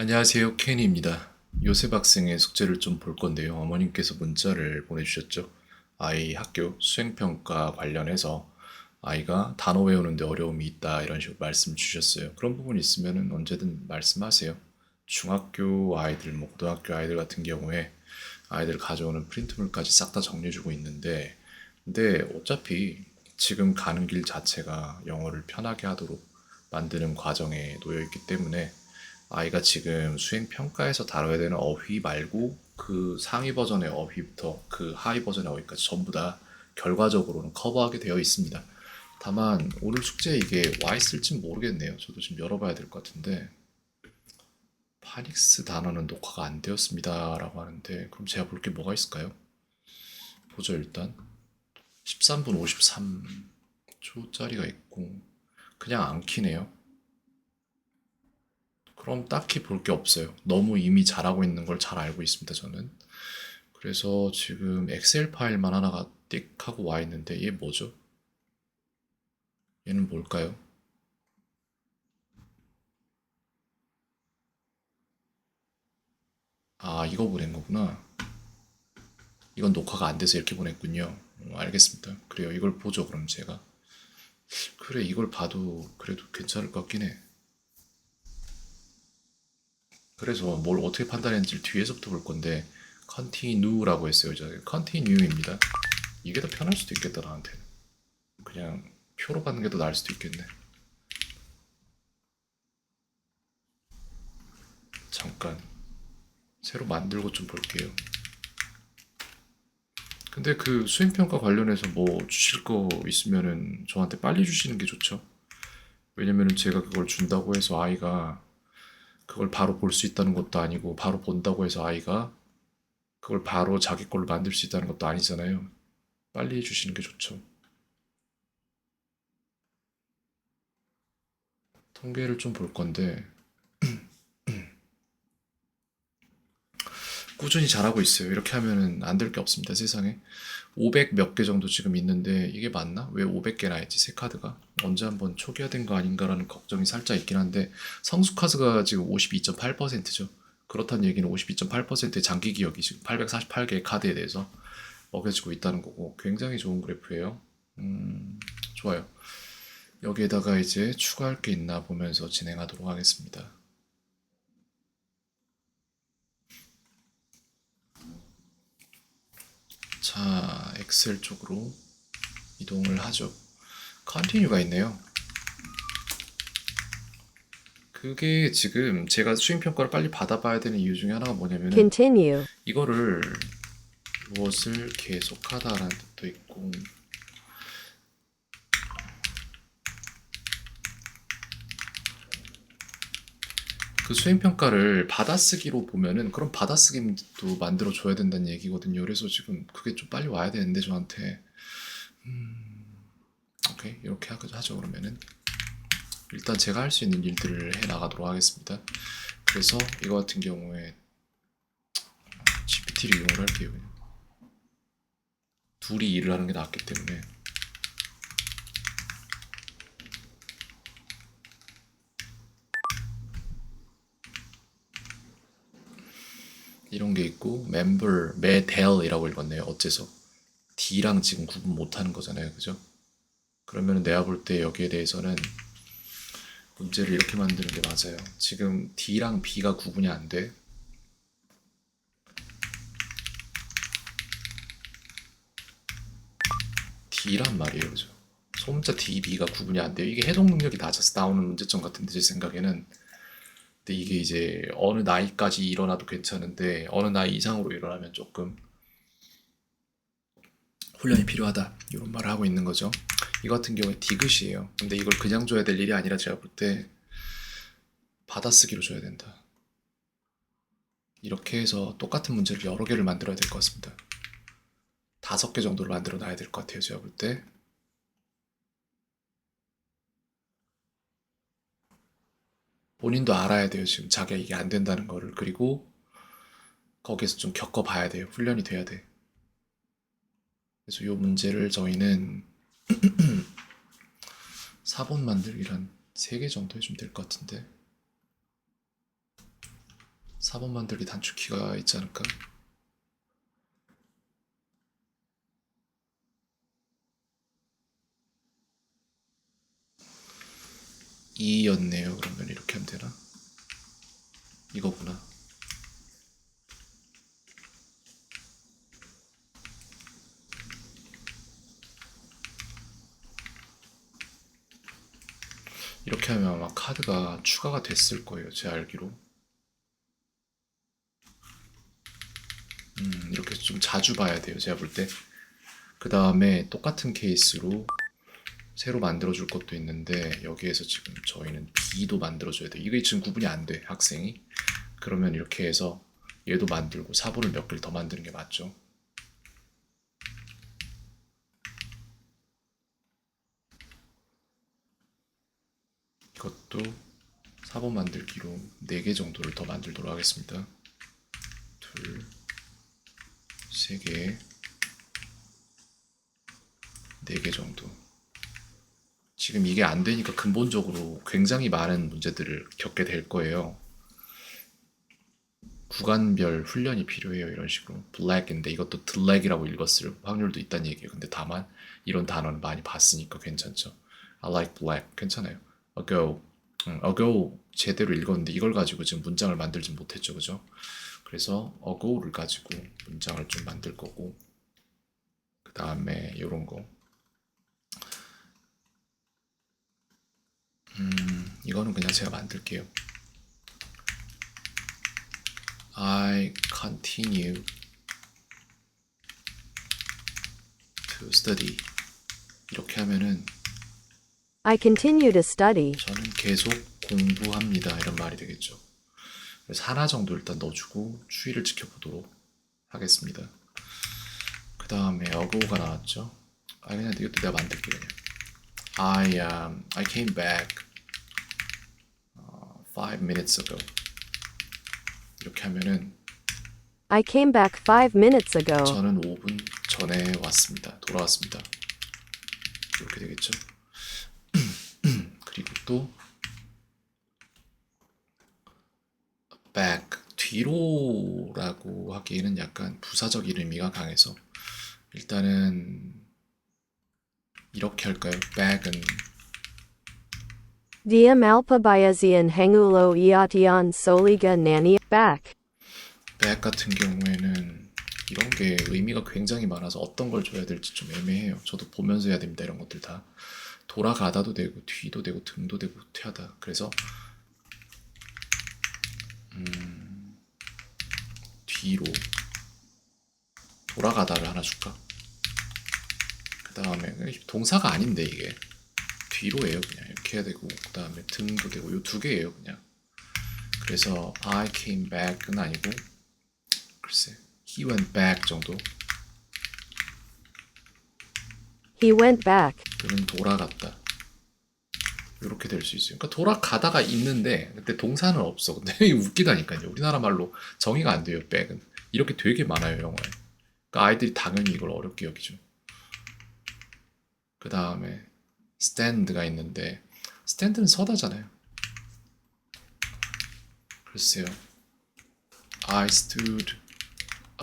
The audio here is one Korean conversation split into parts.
안녕하세요. 켄입니다. 요셉 학생의 숙제를 좀 볼 건데요. 어머님께서 문자를 보내주셨죠. 아이 학교 수행평가 관련해서 아이가 단어 외우는데 어려움이 있다 이런 식으로 말씀 주셨어요. 그런 부분 있으면 언제든 말씀하세요. 중학교 아이들, 뭐 고등학교 아이들 같은 경우에 아이들 가져오는 프린트물까지 싹 다 정리해주고 있는데 근데 어차피 지금 가는 길 자체가 영어를 편하게 하도록 만드는 과정에 놓여 있기 때문에 아이가 지금 수행 평가에서 다뤄야 되는 어휘 말고 그 상위 버전의 어휘부터 그 하위 버전의 어휘까지 전부 다 결과적으로는 커버하게 되어 있습니다. 다만 오늘 숙제 이게 와 있을지 모르겠네요. 저도 지금 열어봐야 될 것 같은데 파닉스 단어는 녹화가 안 되었습니다 라고 하는데 그럼 제가 볼 게 뭐가 있을까요? 보죠 일단 13분 53초짜리가 있고 그냥 안 키네요. 그럼 딱히 볼 게 없어요. 너무 이미 잘하고 있는 걸 잘 알고 있습니다, 저는. 그래서 지금 엑셀 파일만 하나가 띡 하고 와 있는데 얘 뭐죠? 얘는 뭘까요? 아, 이거 보낸 거구나. 이건 녹화가 안 돼서 이렇게 보냈군요. 어, 알겠습니다. 그래요. 이걸 보죠, 그럼 제가. 그래, 이걸 봐도 그래도 괜찮을 것 같긴 해. 그래서 뭘 어떻게 판단했는지 뒤에서부터 볼 건데 continue라고 했어요. 저 continue입니다. 이게 더 편할 수도 있겠다 나한테는. 그냥 표로 받는 게 더 나을 수도 있겠네. 잠깐 새로 만들고 좀 볼게요. 근데 그 수행평가 관련해서 뭐 주실 거 있으면은 저한테 빨리 주시는 게 좋죠. 왜냐면은 제가 그걸 준다고 해서 아이가 그걸 바로 볼 수 있다는 것도 아니고 바로 본다고 해서 아이가 그걸 바로 자기 걸로 만들 수 있다는 것도 아니잖아요. 빨리 해주시는 게 좋죠. 통계를 좀 볼 건데 꾸준히 잘하고 있어요. 이렇게 하면은 안 될 게 없습니다. 세상에 500 몇 개 정도 지금 있는데 이게 맞나? 왜 500개나 있지? 새 카드가 언제 한번 초기화된 거 아닌가라는 걱정이 살짝 있긴 한데 성수 카드가 지금 52.8%죠. 그렇다는 얘기는 52.8%의 장기 기억이 지금 848개의 카드에 대해서 먹여지고 있다는 거고 굉장히 좋은 그래프예요. 음, 좋아요. 여기에다가 이제 추가할 게 있나 보면서 진행하도록 하겠습니다. 자, 엑셀 쪽으로 이동을 하죠. 컨티뉴가 있네요. 그게 지금 제가 수행 평가를 빨리 받아봐야 되는 이유 중에 하나가 뭐냐면은 Continue. 이거를 무엇을 계속하다라는 뜻도 있고 그 수행 평가를 받아쓰기로 보면은 그럼 받아쓰기도 만들어 줘야 된다는 얘기거든요. 그래서 지금 그게 좀 빨리 와야 되는데 저한테 음, 오케이 이렇게 하- 하죠 그러면은 일단 제가 할 수 있는 일들을 해 나가도록 하겠습니다. 그래서 이거 같은 경우에 GPT를 이용을 할게요. 그냥. 둘이 일을 하는 게 낫기 때문에 이런 게 있고 member, 매델이라고 읽었네요. 어째서 D랑 지금 구분 못하는 거잖아요, 그죠? 그러면 내가 볼 때 여기에 대해서는 문제를 이렇게 만드는 게 맞아요. 지금 D랑 B가 구분이 안 돼. D란 말이에요, 그죠? 소문자 D, B가 구분이 안 돼요. 이게 해석 능력이 낮아서 나오는 문제점 같은데 제 생각에는. 근데 이게 이제 어느 나이까지 일어나도 괜찮은데 어느 나이 이상으로 일어나면 조금 훈련이 필요하다 이런 말을 하고 있는 거죠. 이 같은 경우에 디귿이에요. 근데 이걸 그냥 줘야 될 일이 아니라 제가 볼 때 받아쓰기로 줘야 된다. 이렇게 해서 똑같은 문제를 여러 개를 만들어야 될 것 같습니다. 다섯 개 정도를 만들어 놔야 될 것 같아요. 제가 볼 때. 본인도 알아야 돼요. 지금 자기가 이게 안 된다는 거를. 그리고 거기에서 좀 겪어봐야 돼요. 훈련이 돼야 돼. 그래서 이 문제를 저희는 4번 만들기를 한 3개 정도 해주면 될 것 같은데. 4번 만들기 단축키가 있지 않을까? 2였네요. 그러면 이렇게 하면 되나? 이거구나. 이렇게 하면 아마 카드가 추가가 됐을 거예요. 제 알기로. 음, 이렇게 좀 자주 봐야 돼요. 제가 볼 때. 그 다음에 똑같은 케이스로 새로 만들어줄 것도 있는데 여기에서 지금 저희는 B도 만들어줘야 돼. 이게 지금 구분이 안 돼, 학생이. 그러면 이렇게 해서 얘도 만들고 사보를 몇 개를 더 만드는 게 맞죠. 이것도 4번 만들기로 4개 정도를 더 만들도록 하겠습니다. 둘, 세 개, 네 개 정도. 지금 이게 안 되니까 근본적으로 굉장히 많은 문제들을 겪게 될 거예요. 구간별 훈련이 필요해요. 이런 식으로. black인데 이것도 drag이라고 읽었을 확률도 있다는 얘기예요. 근데 다만 이런 단어는 많이 봤으니까 괜찮죠. I like black. 괜찮아요. ago. 음, ago 제대로 읽었는데 이걸 가지고 지금 문장을 만들진 못했죠. 그죠? 그래서 ago를 가지고 문장을 좀 만들 거고 그 다음에 이런 거 음, 이거는 그냥 제가 만들게요. I continue to study. 이렇게 하면은 I continue to study. 저는 계속 공부합니다. 이런 말이 되겠죠. 그래서 하나 정도 일단 넣어주고 추이를 지켜보도록 하겠습니다. 그 다음에 어고가 나왔죠. 아 그냥 이것도 내가 만들게 그냥. I um, I came back uh, five minutes ago. 이렇게 하면은 I came back five minutes ago. 저는 5분 전에 왔습니다. 돌아왔습니다. 이렇게 되겠죠. 그리고 또 back 뒤로라고 하기에는 약간 부사적 의미가 강해서 일단은 이렇게 할까요? back은 Dia malpabayasian hengulo iation soliga nani back. back 같은 경우에는 이런 게 의미가 굉장히 많아서 어떤 걸 줘야 될지 좀 애매해요. 저도 보면서 해야 됩니다. 이런 것들 다 돌아가다도 되고 뒤도 되고 등도 되고 후퇴하다. 그래서 음, 뒤로 돌아가다를 하나 줄까? 그 다음에 동사가 아닌데 이게 뒤로예요. 그냥. 이렇게 해야 되고 그 다음에 등도 되고 요 두 개예요. 그냥. 그래서 I came back은 아니고 글쎄 he went back 정도. He went back. 그는 돌아갔다. 이렇게 될 수 있어요. 그러니까 돌아가다가 있는데 근데 동사는 없어. 근데 웃기다니까요. 우리나라 말로 정의가 안 돼요 back은. 이렇게 되게 많아요 영어에. 그러니까 아이들이 당연히 이걸 어렵게 여기죠. 그 다음에 stand가 있는데 stand는 서다잖아요 글쎄요 I stood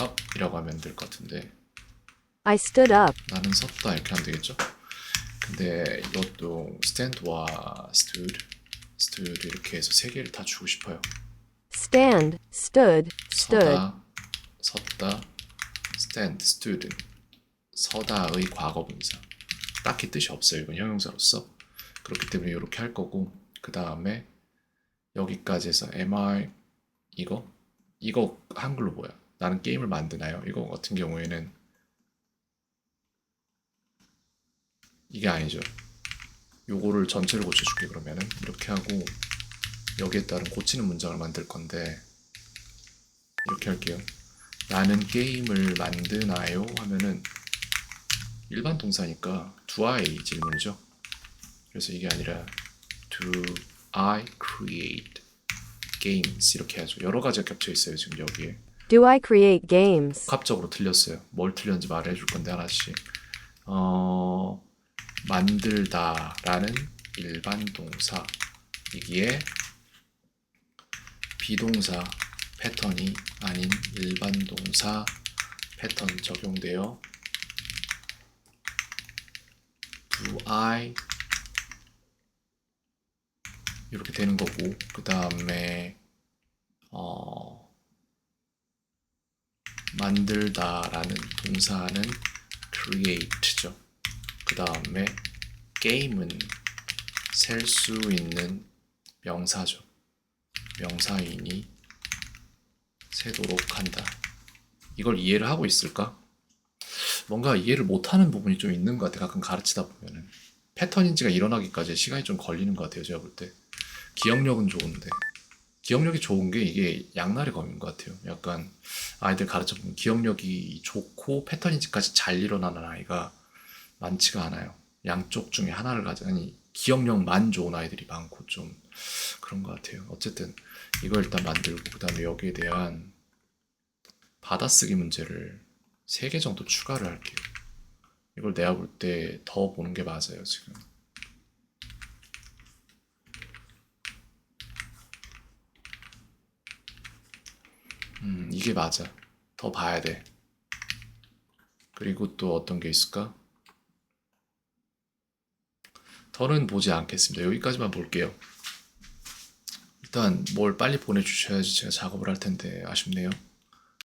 up 이라고 하면 될 것 같은데 I stood up. 나는 섰다 이렇게 하면 되겠죠? 근데 이것도 stand와 stood, stood 이렇게 해서 세 개를 다 주고 싶어요. Stand. Stood. Stood. 서다, 섰다, stand, stood. 서다의 과거 분사. 딱히 뜻이 없어요. 이건 형용사로서. 그렇기 때문에 이렇게 할 거고 그 다음에 여기까지 해서 am I 이거 이거 한글로 뭐야? 나는 게임을 만드나요? 이거 같은 경우에는 이게 아니죠. 요거를 전체를 고쳐줄게 그러면은 이렇게 하고 여기에 따른 고치는 문장을 만들 건데 이렇게 할게요. 나는 게임을 만드나요? 하면은 일반 동사니까 do I 질문이죠. 그래서 이게 아니라 do I create games 이렇게 하죠. 여러 가지가 겹쳐 있어요 지금 여기에. Do I create games? 복합적으로 틀렸어요. 뭘 틀렸는지 말해줄 건데 하나씩. 어, 만들다라는 일반 동사 이기에 비동사 패턴이 아닌 일반 동사 패턴 적용되어 do I 이렇게 되는 거고 그 다음에 어, 만들다라는 동사는 create죠. 그 다음에 게임은 셀 수 있는 명사죠. 명사인이 세도록 한다. 이걸 이해를 하고 있을까? 뭔가 이해를 못하는 부분이 좀 있는 것 같아. 가끔 가르치다 보면은 패턴 인지가 일어나기까지 시간이 좀 걸리는 것 같아요. 제가 볼 때. 기억력은 좋은데 기억력이 좋은 게 이게 양날의 검인 것 같아요. 약간 아이들 가르쳐 보면 기억력이 좋고 패턴 인지까지 잘 일어나는 아이가 많지가 않아요. 양쪽 중에 하나를 가지니 기억력만 좋은 아이들이 많고 좀 그런 것 같아요. 어쨌든 이걸 일단 만들고 그다음에 여기에 대한 받아쓰기 문제를 세 개 정도 추가를 할게요. 이걸 내가 볼 때 더 보는 게 맞아요, 지금. 음, 이게 맞아. 더 봐야 돼. 그리고 또 어떤 게 있을까? 더는 보지 않겠습니다. 여기까지만 볼게요. 일단 뭘 빨리 보내주셔야지 제가 작업을 할 텐데 아쉽네요.